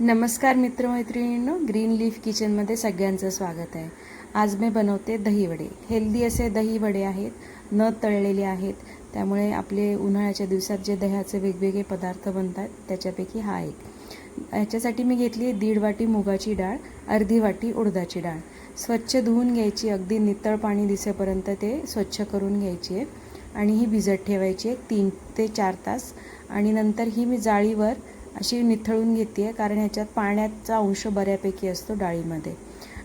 नमस्कार मित्रमैत्रिणींनो green leaf किचनमध्ये सगळ्यांचं स्वागत आहे. आज मी बनवते दही वडे. हेल्दी असे दही वडे आहेत न तळलेले आहेत. त्यामुळे आपले उन्हाळ्याच्या दिवसात जे दह्याचे वेगवेगळे पदार्थ बनतात त्याच्यापैकी हा एक. ह्याच्यासाठी मी घेतली आहे दीड वाटी मुगाची डाळ अर्धी वाटी उडदाची डाळ. स्वच्छ धुवून घ्यायची अगदी नितळ पाणी दिसेपर्यंत ते स्वच्छ करून घ्यायची आहे. आणि ही भिजत ठेवायची आहे तीन ते चार तास. आणि नंतर ही मी जाळीवर अशी निथळून घेते आहे कारण ह्याच्यात पाण्याचा अंश बऱ्यापैकी असतो डाळीमध्ये.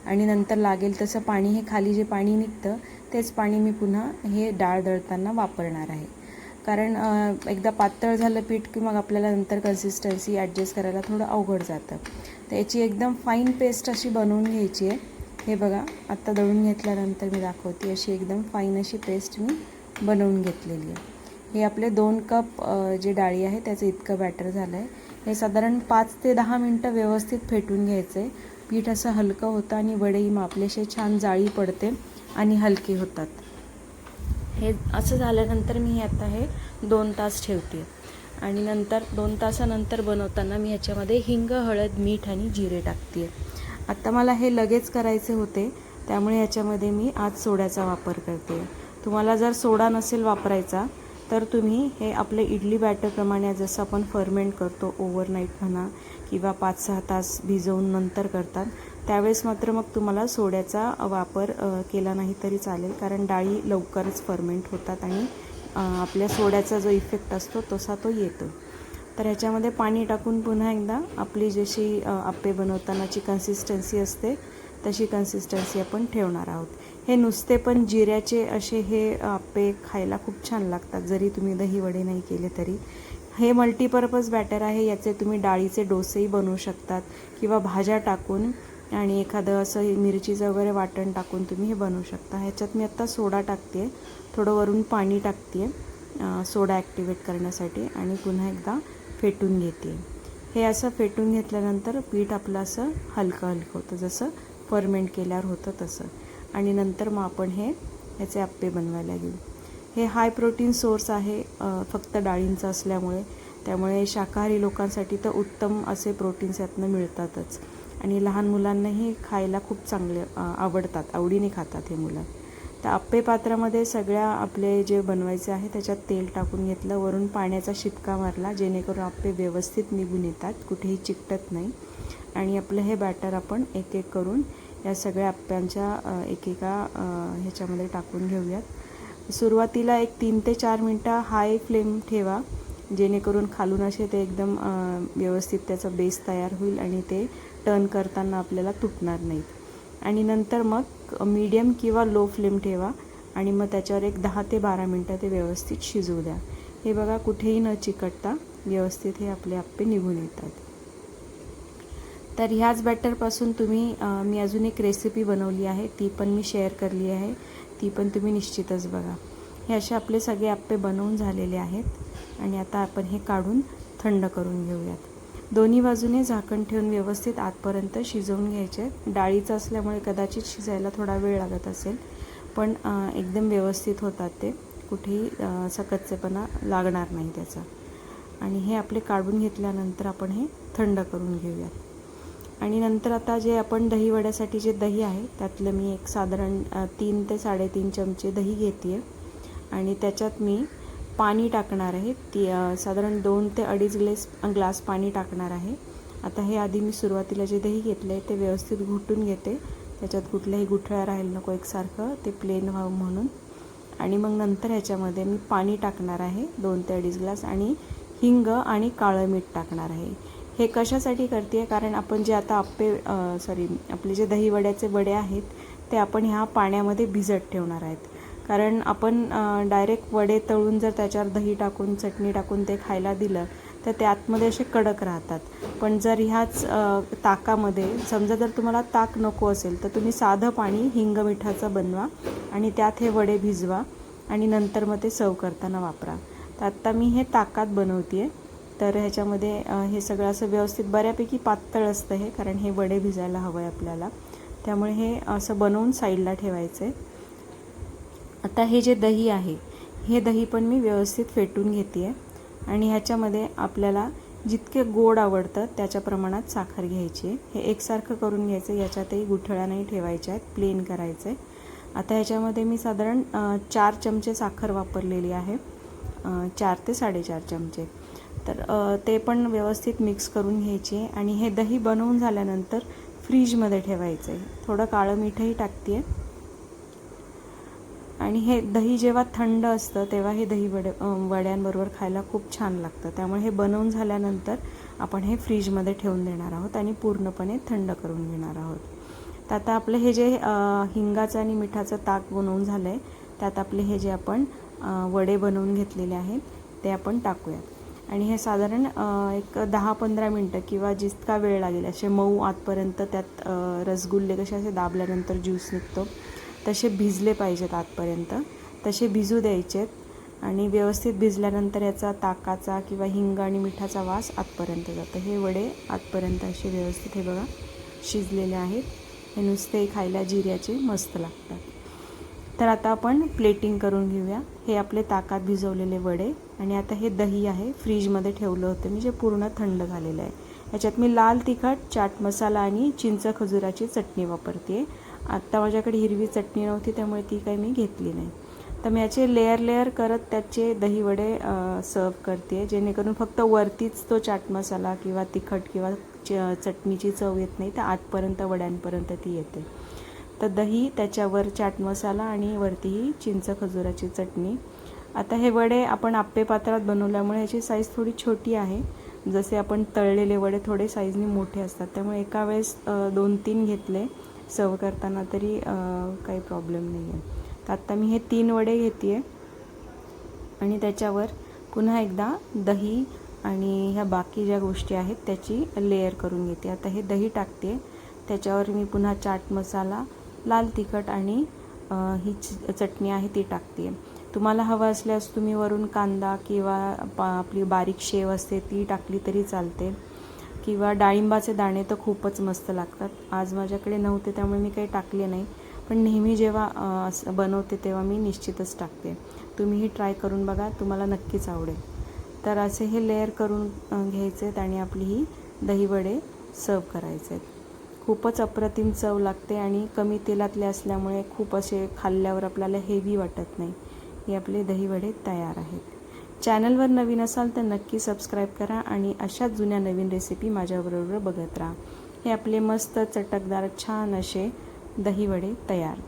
आणि नंतर लागेल तसं पाणी हे खाली जे पाणी निघतं तेच पाणी मी पुन्हा हे डाळ दळताना वापरणार आहे. कारण एकदा पातळ झालं पीठ की मग आपल्याला नंतर कन्सिस्टन्सी ॲडजस्ट करायला थोडं अवघड जातं. तर याची एकदम फाईन पेस्ट अशी बनवून घ्यायची आहे. हे बघा आत्ता दळून घेतल्यानंतर मी दाखवते अशी एकदम फाईन अशी पेस्ट मी बनवून घेतलेली आहे. हे आपले दोन कप जे डाळी आहे त्याचं इतकं बॅटर झालं आहे हे साधारण पाच ते दहा मिनटं व्यवस्थित फेटून घ्यायचे. पीठ असं हलकं होतं आणि वडेही मापलेसे छान जाळी पडते आणि हलके होतात. हे असं झाल्यानंतर मी आता हे दोन तास ठेवते. आणि नंतर दोन तासानंतर बनवताना मी ह्याच्यामध्ये हिंग हळद मीठ आणि जिरे टाकते. आत्ता मला हे लगेच करायचे होते त्यामुळे ह्याच्यामध्ये मी आज सोड्याचा वापर करते. तुम्हाला जर सोडा नसेल वापरायचा तर तुम्ही हे आपले इडली बॅटरप्रमाणे जसं आपण फर्मेंट करतो ओव्हरनाईट म्हणा किंवा पाच सहा तास भिजवून नंतर करतात त्यावेळेस मात्र मग तुम्हाला सोड्याचा वापर केला नाही तरी चालेल. कारण डाळी लवकरच फर्मेंट होतात आणि आपल्या सोड्याचा जो इफेक्ट असतो तसा तो येतो. तर ह्याच्यामध्ये पाणी टाकून पुन्हा एकदा आपली जशी आप्पे बनवतानाची कन्सिस्टन्सी असते तशी कन्सिस्टन्सी आपण ठेवणार आहोत. हे नुसते पण जिऱ्याचे असे हे आप्पे खायला खूप छान लागतात. जरी तुम्ही दही वडे नाही केले तरी. हे मल्टीपर्पज बॅटर आहे. याचे तुम्ही डाळीचे डोसेही बनवू शकतात. किंवा भाज्या टाकून आणि एखादं असं मिरचीचं वगैरे वाटण टाकून तुम्ही हे बनवू शकता. ह्याच्यात मी आत्ता सोडा टाकते थोडं वरून पाणी टाकते सोडा ॲक्टिवेट करण्यासाठी आणि पुन्हा एकदा फेटून घेते हे असं फेटून घेतल्यानंतर पीठ आपलं असं हलकं हलकं होतं. जसं फर्मेंट केल्यावर होतं तसं. आणि नंतर मग आपण हे ह्याचे आप्पे बनवायला घेऊ. हे हाय प्रोटीन सोर्स आहे फक्त डाळींचं असल्यामुळे. त्यामुळे शाकाहारी लोकांसाठी तर उत्तम असे प्रोटीन्स यातनं मिळतातच. आणि लहान मुलांनाही खायला खूप चांगले आवडतात आवडीने खातात हे मुलं. तर आप्पे पात्रामध्ये सगळ्या आपले जे बनवायचे आहे त्याच्यात तेल टाकून घेतलं वरून पाण्याचा शिपका मारला जेणेकरून आप्पे व्यवस्थित निघून येतात कुठेही चिकटत नाही. आणि आपलं हे बॅटर आपण एक एक करून या सगळ्या आप्प्यांच्या एकेका ह्याच्यामध्ये टाकून घेऊयात. सुरुवातीला एक तीन ते चार मिनटं हाय फ्लेम ठेवा जेणेकरून खालून असे ते एकदम व्यवस्थित त्याचा बेस तयार होईल आणि ते टर्न करताना आपल्याला तुटणार नाहीत. आणि नंतर मग मीडियम किंवा लो फ्लेम ठेवा आणि मग त्याच्यावर एक दहा ते बारा मिनटं ते व्यवस्थित शिजवू द्या. हे बघा कुठेही न चिकटता व्यवस्थित हे आपले आप्पे निघून येतात. तर ह्याच बॅटरपासून तुम्ही मी अजून एक रेसिपी बनवली आहे. ती पण मी शेअर करली आहे. ती पण तुम्ही निश्चितच बघा. हे असे आपले सगळे आप्पे बनवून झालेले आहेत. आणि आता आपण हे काढून थंड करून घेऊयात. दोन्ही बाजूने झाकण ठेवून व्यवस्थित आतपर्यंत शिजवून घ्यायचे. डाळीचं असल्यामुळे कदाचित शिजायला थोडा वेळ लागत असेल. पण एकदम व्यवस्थित होतात ते. कुठेही सकच्चेपणा लागणार नाही त्याचा. आणि हे आपले काढून घेतल्यानंतर आपण हे थंड करून घेऊयात. आणि नंतर आता जे आपण दहीवड्यासाठी जे दही आहे त्यातलं मी एक साधारण तीन ते साडेतीन चमचे दही घेते आहे आणि त्याच्यात मी पाणी टाकणार आहे. ती साधारण दोन ते अडीच ग्लेस ग्लास पाणी टाकणार आहे. आता हे आधी मी सुरुवातीला जे दही घेतलं आहे ते व्यवस्थित घुटून घेते. त्याच्यात कुठल्याही गुठळ्या राहायला नको एकसारखं ते प्लेन व्हावं म्हणून. आणि मग नंतर ह्याच्यामध्ये मी पाणी टाकणार आहे दोन ते अडीच ग्लास. आणि हिंग आणि काळं मीठ टाकणार आहे. हे कशासाठी करते आहे कारण आपण जे आता आप्पे सॉरी आपले जे दहीवड्याचे वडे आहेत ते आपण ह्या पाण्यामध्ये भिजत ठेवणार आहेत. कारण आपण डायरेक्ट वडे तळून जर त्याच्यावर दही टाकून चटणी टाकून ते खायला दिलं तर ते आतमध्ये असे कडक राहतात. पण जर ह्याच ताकामध्ये समजा जर तुम्हाला ताक नको असेल तर तुम्ही साधं पाणी हिंग मिठाचं बनवा आणि त्यात हे वडे भिजवा आणि नंतर मग ते सर्व करताना वापरा. तर आत्ता मी हे ताकात बनवते आहे तर ह्याच्यामध्ये हे सगळं असं व्यवस्थित बऱ्यापैकी पातळ असतं हे कारण हे वडे भिजायला हवं आहे आपल्याला. त्यामुळे हे असं बनवून साईडला ठेवायचं आहे आता हे जे दही आहे हे दही पण मी व्यवस्थित फेटून घेते आहे आणि ह्याच्यामध्ये आपल्याला जितके गोड आवडतं त्याच्या प्रमाणात साखर घ्यायची आहे. हे एकसारखं करून घ्यायचं याच्यातही गुठळ्या नाही ठेवायच्या आहेत प्लेन करायचं आहे आता ह्याच्यामध्ये मी साधारण चार चमचे साखर वापरलेली आहे. चार ते साडेचार चमचे. तर ते पण व्यवस्थित मिक्स करून घ्यायचे आहे आणि हे दही बनवून झाल्यानंतर फ्रीजमध्ये ठेवायचं आहे थोडं काळं मीठही टाकते आहे आणि हे दही जेव्हा थंड असतं तेव्हा हे दही वड वड्यांबरोबर खायला खूप छान लागतं. त्यामुळे हे बनवून झाल्यानंतर आपण हे फ्रीजमध्ये ठेवून देणार आहोत आणि पूर्णपणे थंड करून घेणार आहोत. तर आता आपलं हे जे हिंगाचं आणि मिठाचं ताक बनवून झालं आहे त्यात आपले हे जे आपण वडे बनवून घेतलेले आहेत ते आपण टाकूयात. आणि हे साधारण एक दहा पंधरा मिनटं किंवा जितका वेळ लागेल असे मऊ आतपर्यंत त्यात रसगुल्ले कसे असे दाबल्यानंतर ज्यूस निघतो तसे भिजले पाहिजेत आतपर्यंत. तसे भिजू द्यायचेत आणि व्यवस्थित भिजल्यानंतर याचा ताकाचा किंवा हिंग आणि मिठाचा वास आतपर्यंत जातो. हे वडे आतपर्यंत असे व्यवस्थित हे बघा शिजलेले आहेत. हे नुसते खायला जिऱ्याचे मस्त लागतात. तर आता आपण प्लेटिंग करून घेऊया. हे आपले ताकात भिजवलेले वडे. आणि आता हे दही आहे. फ्रीजमध्ये ठेवलं होतं मी जे पूर्ण थंड झालेलं आहे. याच्यात मी लाल तिखट चाट मसाला आणि चिंच खजुराची चटणी वापरते. आत्ता माझ्याकडे हिरवी चटणी नव्हती त्यामुळे ती काही मी घेतली नाही. तर मी याचे लेअर लेअर करत त्याचे दही वडे सर्व करते. जेणेकरून फक्त वरतीच तो चाट मसाला किंवा तिखट किंवा च चटणीची चव येत नाही तर आतपर्यंत वड्यांपर्यंत ती येते. तर दही त्याच्यावर चाट मसाला आणि वरतीही चिंच खजुराची चटणी. आता हे वडे आपण आप्पे पात्रात बनवल्यामुळे ह्याची साईज थोडी छोटी आहे. जसे आपण तळलेले वडे थोडे साईजने मोठे असतात. त्यामुळे एका वेळेस दोन तीन घेतले. सर्व करताना तरी काही प्रॉब्लेम नाही आहे तर आत्ता मी हे तीन वडे घेते आहे आणि त्याच्यावर पुन्हा एकदा दही आणि ह्या बाकी ज्या गोष्टी आहेत त्याची लेअर करून घेते. आता हे दही टाकते. त्याच्यावर मी पुन्हा चाट मसाला लाल तिखट आणि ही चटणी आहे ती टाकते. तुम्हाला हवं असल्यास तुम्ही वरून कांदा किंवा पा आपली बारीक शेव असते ती टाकली तरी चालते. किंवा डाळिंबाचे दाणे तर खूपच मस्त लागतात. आज माझ्याकडे नव्हते त्यामुळे मी काही टाकले नाही. पण नेहमी जेव्हा असं बनवते तेव्हा मी निश्चितच टाकते. तुम्हीही ट्राय करून बघा तुम्हाला नक्कीच आवडेल. तर असे हे लेअर करून घ्यायचे आहेत आणि आपली ही दहीवडे सर्व करायचे आहेत खूपच अप्रतिम चव लागते आणि कमी तेलातले असल्यामुळे खूप असे खाल्ल्यावर आपल्याला हेवी वाटत नाही. हे आपले दहीवडे तयार आहेत. चॅनलवर नवीन असाल तर नक्की सबस्क्राईब करा आणि अशाच जुन्या नवीन रेसिपी माझ्याबरोबर बघत राहा. हे आपले मस्त चटकदार छान असे दहीवडे तयार.